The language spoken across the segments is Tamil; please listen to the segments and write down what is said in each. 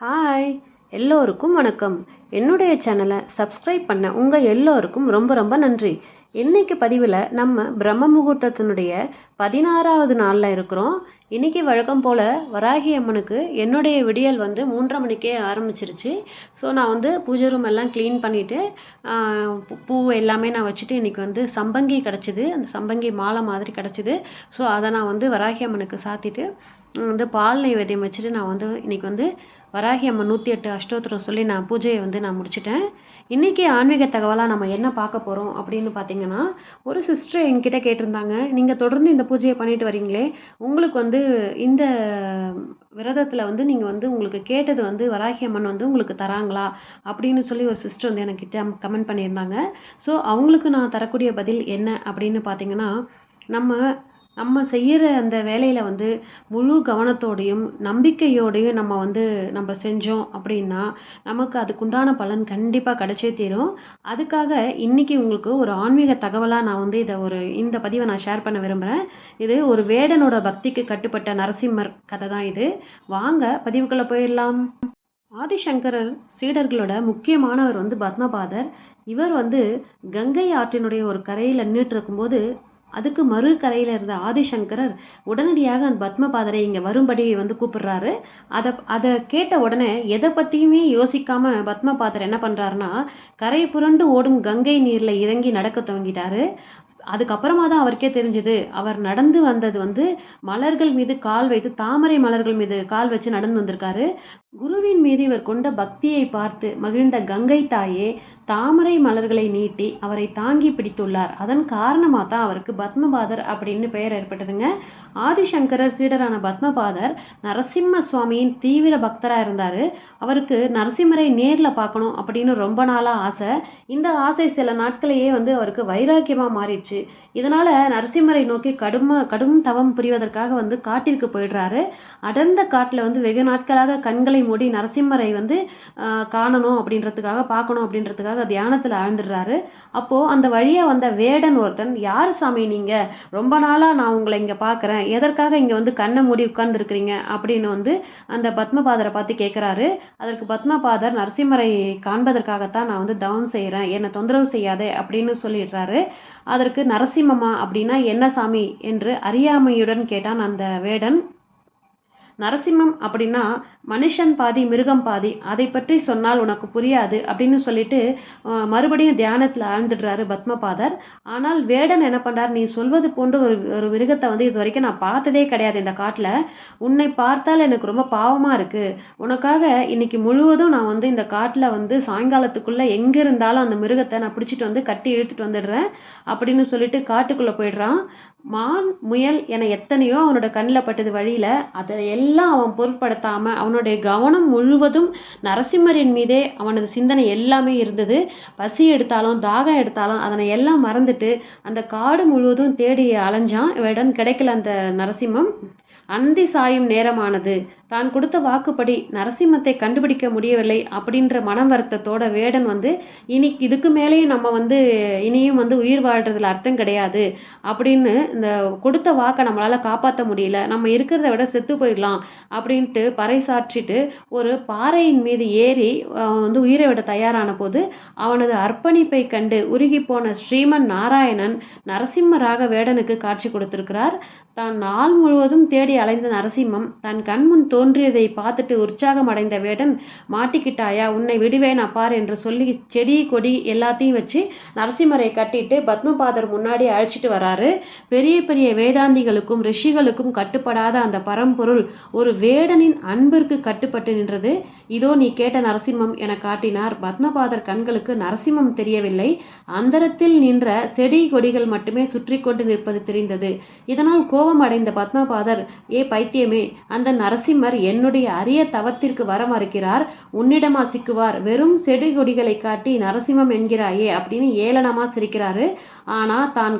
ஹாய் எல்லோருக்கும் வணக்கம். என்னுடைய சேனலை சப்ஸ்கிரைப் பண்ண உங்கள் எல்லோருக்கும் ரொம்ப ரொம்ப நன்றி. இன்னைக்கு பதிவில் நம்ம பிரம்ம முகூர்த்தத்தினுடைய பதினாறாவது நாளில் இருக்கிறோம். இன்றைக்கி வழக்கம் போல் வராகி அம்மனுக்கு என்னுடைய விடியல் வந்து மூன்றரை மணிக்கே ஆரம்பிச்சிருச்சு. ஸோ நான் வந்து பூஜை ரூம் எல்லாம் க்ளீன் பண்ணிவிட்டு பூ எல்லாமே நான் வச்சுட்டு இன்றைக்கி வந்து சம்பங்கி கிடச்சிது. அந்த சம்பங்கி மாலை மாதிரி கிடச்சிது. ஸோ அதை நான் வந்து வராகி அம்மனுக்கு சாத்திட்டு வந்து பால் நைவேத்தியம் வச்சுட்டு நான் வந்து இன்றைக்கி வந்து வராகி அம்மன் நூற்றி எட்டு அஷ்டோத்திரம் சொல்லி நான் பூஜையை வந்து நான் முடிச்சிட்டேன். இன்றைக்கி ஆன்மீக தகவலாக நம்ம என்ன பார்க்க போகிறோம் அப்படின்னு பார்த்தீங்கன்னா ஒரு சிஸ்டர் என்கிட்ட கேட்டிருந்தாங்க. நீங்கள் தொடர்ந்து இந்த பூஜையை பண்ணிட்டு வரீங்களே உங்களுக்கு வந்து இந்த விரதத்தில் வந்து நீங்கள் வந்து உங்களுக்கு கேட்டது வந்து வராகி அம்மன் வந்து உங்களுக்கு தராங்களா அப்படின்னு சொல்லி ஒரு சிஸ்டர் வந்து எனக்கு கமெண்ட் பண்ணியிருந்தாங்க. ஸோ அவங்களுக்கு நான் தரக்கூடிய பதில் என்ன அப்படின்னு பார்த்தீங்கன்னா நம்ம நம்ம செய்கிற அந்த வேலையில் வந்து முழு கவனத்தோடையும் நம்பிக்கையோடையும் நம்ம வந்து நம்ம செஞ்சோம் அப்படின்னா நமக்கு அதுக்குண்டான பலன் கண்டிப்பாக கிடைச்சே தீரும். அதுக்காக இன்றைக்கி உங்களுக்கு ஒரு ஆன்மீக தகவலாக நான் வந்து இதை ஒரு இந்த பதிவை நான் ஷேர் பண்ண விரும்புகிறேன் இது ஒரு வேடனோட பக்திக்கு கட்டுப்பட்ட நரசிம்மர் கதை தான் இது. வாங்க பதிவுக்குள்ளே போயிடலாம். ஆதிசங்கரர் சீடர்களோட முக்கியமானவர் வந்து பத்மபாதர். இவர் வந்து கங்கை ஆற்றினுடைய ஒரு கரையில் நின்றுட்டு இருக்கும்போது அதுக்கு மறு கரையில் இருந்த ஆதிசங்கரர் உடனடியாக அந்த பத்மபாதரை இங்கே வரும்படி வந்து கூப்பிடுறாரு. அதை அதை கேட்ட உடனே எதை பற்றியுமே யோசிக்காமல் பத்மபாதர் என்ன பண்ணுறாருன்னா கரை புரண்டு ஓடும் கங்கை நீரில் இறங்கி நடக்க துவங்கிட்டாரு. அதுக்கப்புறமா தான் அவருக்கே தெரிஞ்சது அவர் நடந்து வந்தது வந்து மலர்கள் மீது கால் வைத்து தாமரை மலர்கள் மீது கால் வச்சு நடந்து வந்திருக்காரு. குருவின் மீது இவர் கொண்ட பக்தியை பார்த்து மகிழ்ந்த கங்கை தாயே தாமரை மலர்களை நீட்டி அவரை தாங்கி பிடித்துள்ளார். அதன் காரணமாக தான் அவருக்கு பத்மபாதர் அப்படின்னு பெயர் ஏற்பட்டதுங்க. ஆதிசங்கரர் சீடரான பத்மபாதர் நரசிம்ம சுவாமியின் தீவிர பக்தராக இருந்தார். அவருக்கு நரசிம்மரை நேரில் பார்க்கணும் அப்படின்னு ரொம்ப நாளாக ஆசை. இந்த ஆசை சில நாட்களையே வந்து அவருக்கு வைராக்கியமாக மாறிடுச்சு. இதனால் நரசிம்மரை நோக்கி கடும கடும் தவம் புரிவதற்காக வந்து காட்டிற்கு போயிடுறாரு. அடர்ந்த காட்டில் வந்து வெகு நாட்களாக கண்களை மூடி நரசிம்மரை வந்து காணணும் அப்படின்றதுக்காக பார்க்கணும் அப்படின்றதுக்காக தியானத்தில் ஆழ்ந்துடுறாரு. அப்போது அந்த வழியாக வந்த வேடன் ஒருத்தன் யார் சாமி நீங்கள் ரொம்ப நாளாக நான் உங்களை இங்கே பார்க்குறேன் எதற்காக இங்கே வந்து கண்ணை மூடி உட்கார்ந்துருக்கிறீங்க? அப்படின்னு வந்து அந்த பத்மபாதரை பார்த்து கேட்குறாரு அதற்கு பத்மபாதர் நரசிம்மரை காண்பதற்காகத்தான் நான் வந்து தவம் செய்கிறேன் என்னை தொந்தரவு செய்யாதே அப்படின்னு சொல்லிடுறாரு. அதற்கு நரசிம்மமா அப்படின்னா என்ன சாமி? என்று அறியாமையுடன் கேட்டான் அந்த வேடன். நரசிம்மம் அப்படின்னா மனுஷன் பாதி மிருகம் பாதி அதை பற்றி சொன்னால் உனக்கு புரியாது அப்படின்னு சொல்லிட்டு மறுபடியும் தியானத்தில் ஆழ்ந்துடுறாரு பத்மபாதர். ஆனால் வேடன் என்ன பண்ணுறார் நீ சொல்வது போன்ற ஒரு ஒரு மிருகத்தை வந்து இது வரைக்கும் நான் பார்த்ததே கிடையாது இந்த காட்டில். உன்னை பார்த்தால் எனக்கு ரொம்ப பாவமாக இருக்குது உனக்காக இன்னைக்கு முழுவதும் நான் வந்து இந்த காட்டில் வந்து சாயங்காலத்துக்குள்ளே எங்கே இருந்தாலும் அந்த மிருகத்தை நான் பிடிச்சிட்டு வந்து கட்டி இழுத்துட்டு வந்துடுறேன் அப்படின்னு சொல்லிட்டு காட்டுக்குள்ளே போயிடுறான். மான் முயல் என எத்தனையோ அவனோட கண்ணில் பட்டது வழியில் அதை எல்லாம் எல்லாம் அவன் பொருட்படுத்தாமல் அவனுடைய கவனம் முழுவதும் நரசிம்மரின் மீதே அவனது சிந்தனை எல்லாமே இருந்தது. பசி எடுத்தாலும் தாகம் எடுத்தாலும் அதனை எல்லாம் மறந்துட்டு அந்த காடு முழுவதும் தேடி அலைஞ்சான். இவடன் கிடைக்கல அந்த நரசிம்மம். அந்தி சாயும் நேரமானது. தான் கொடுத்த வாக்குப்படி நரசிம்மத்தை கண்டுபிடிக்க முடியவில்லை அப்படின்ற மனம் வருத்தத்தோட வேடன் வந்து இனி இதுக்கு மேலேயும் நம்ம வந்து இனியும் வந்து உயிர் வாழ்கிறதுல அர்த்தம் கிடையாது அப்படின்னு இந்த கொடுத்த வாக்கை நம்மளால் காப்பாற்ற முடியல. நம்ம இருக்கிறத விட செத்து போயிடலாம் அப்படின்ட்டு பறைசாற்றிட்டு ஒரு பாறையின் மீது ஏறி வந்து உயிரை விட தயாரான போது அவனது அர்ப்பணிப்பை கண்டு உருகி போன ஸ்ரீமன் நாராயணன் நரசிம்மராக வேடனுக்கு காட்சி கொடுத்திருக்கிறார். தான் நாள் முழுவதும் தேடி அலைந்த நரசிம்மம் தன் கண்முன் தோ தோன்றியதை பார்த்துட்டு உற்சாகம் அடைந்த வேடன் மாட்டிக்கிட்டாயா? உன்னை விடுவேன் அப்பார் என்று சொல்லி செடி கொடி எல்லாத்தையும் வச்சு நரசிம்மரை கட்டிட்டு பத்மபாதர் முன்னாடி அழைச்சிட்டு வராரு. பெரிய பெரிய வேதாந்திகளுக்கும் ரிஷிகளுக்கும் கட்டுப்படாத அந்த பரம்பொருள் ஒரு வேடனின் அன்பிற்கு கட்டுப்பட்டு நின்றது. இதோ நீ கேட்ட நரசிம்மம் என காட்டினார். பத்மபாதர் கண்களுக்கு நரசிம்மம் தெரியவில்லை. அந்தரத்தில் நின்ற செடி கொடிகள் மட்டுமே சுற்றி கொண்டு நிற்பது தெரிந்தது. இதனால் கோபம் அடைந்த பத்மபாதர் ஏ பைத்தியமே அந்த நரசிம்மர் என்னுடைய அரிய தவத்திற்கு வர மறுக்கிறார் உன்னிடமா சிக்குவார். வெறும் செடி கொடிகளை காட்டி நரசிம்மம் என்கிறாயே அப்படின்னு ஏளனமா சிரிக்கிறாரு. ஆனால் தான்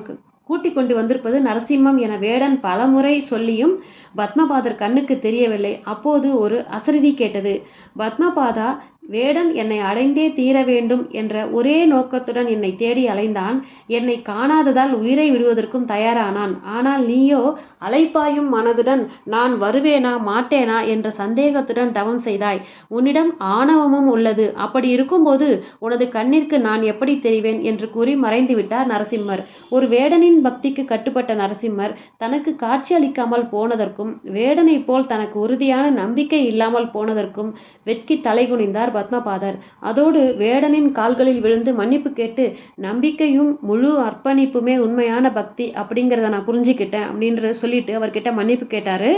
கூட்டிக் கொண்டு வந்திருப்பது நரசிம்மம் என வேடன் பலமுறை சொல்லியும் பத்மபாதர் கண்ணுக்கு தெரியவில்லை. அப்போது ஒரு அசரீரி கேட்டது. பத்மபாதா வேடன் என்னை அடைந்தே தீர வேண்டும் என்ற ஒரே நோக்கத்துடன் என்னை தேடி அலைந்தான். என்னை காணாததால் உயிரை விடுவதற்கும் தயாரானான். ஆனால் நீயோ அலைப்பாயும் மனதுடன் நான் வருவேனா மாட்டேனா? என்ற சந்தேகத்துடன் தவம் செய்தாய். உன்னிடம் ஆணவமும் உள்ளது. அப்படி இருக்கும்போது உனது கண்ணிற்கு நான் எப்படி தெரிவேன்? என்று கூறி மறைந்துவிட்டார் நரசிம்மர். ஒரு வேடனின் பக்திக்கு கட்டுப்பட்ட நரசிம்மர் தனக்கு காட்சி அளிக்காமல் போனதற்கும் வேடனைப் போல் தனக்கு உறுதியான நம்பிக்கை இல்லாமல் போனதற்கும் வெட்கி தலைகுனிந்தார் பத்மபாதர். அதோடு வேடனின் கால்களில் விழுந்து மன்னிப்பு கேட்டு நம்பிக்கையும் முழு அர்ப்பணிப்புமே உண்மையான பக்தி அப்படிங்கிறத நான் புரிஞ்சுக்கிட்டேன் அப்படின்றத சொல்லிட்டு அவர்கிட்ட மன்னிப்பு கேட்டாரு.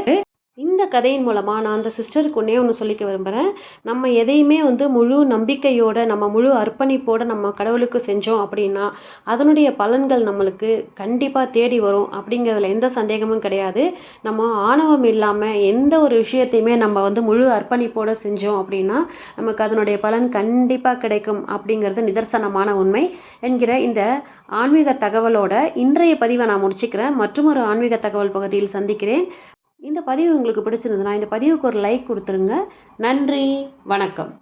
இந்த கதையின் மூலமாக நான் அந்த சிஸ்டருக்கு ஒன்றே ஒன்று சொல்லிக்க விரும்புகிறேன் நம்ம எதையுமே வந்து முழு நம்பிக்கையோட நம்ம முழு அர்ப்பணிப்போடு நம்ம கடவுளுக்கு செஞ்சோம் அப்படின்னா அதனுடைய பலன்கள் நம்மளுக்கு கண்டிப்பாக தேடி வரும் அப்படிங்கிறதுல எந்த சந்தேகமும் கிடையாது. நம்ம ஆணவம் இல்லாமல் எந்த ஒரு விஷயத்தையுமே நம்ம வந்து முழு அர்ப்பணிப்போடு செஞ்சோம் அப்படின்னா நமக்கு அதனுடைய பலன் கண்டிப்பாக கிடைக்கும் அப்படிங்கிறது நிதர்சனமான உண்மை என்கிற இந்த ஆன்மீக தகவலோட இன்றைய பதிவை நான் முடிச்சுக்கிறேன். மற்றும் ஒரு ஆன்மீக தகவல் பகுதியில் சந்திக்கிறேன். இந்த பதிவு உங்களுக்கு பிடிச்சிருந்ததுன்னா இந்த பதிவுக்கு ஒரு லைக் கொடுத்துருங்க. நன்றி வணக்கம்.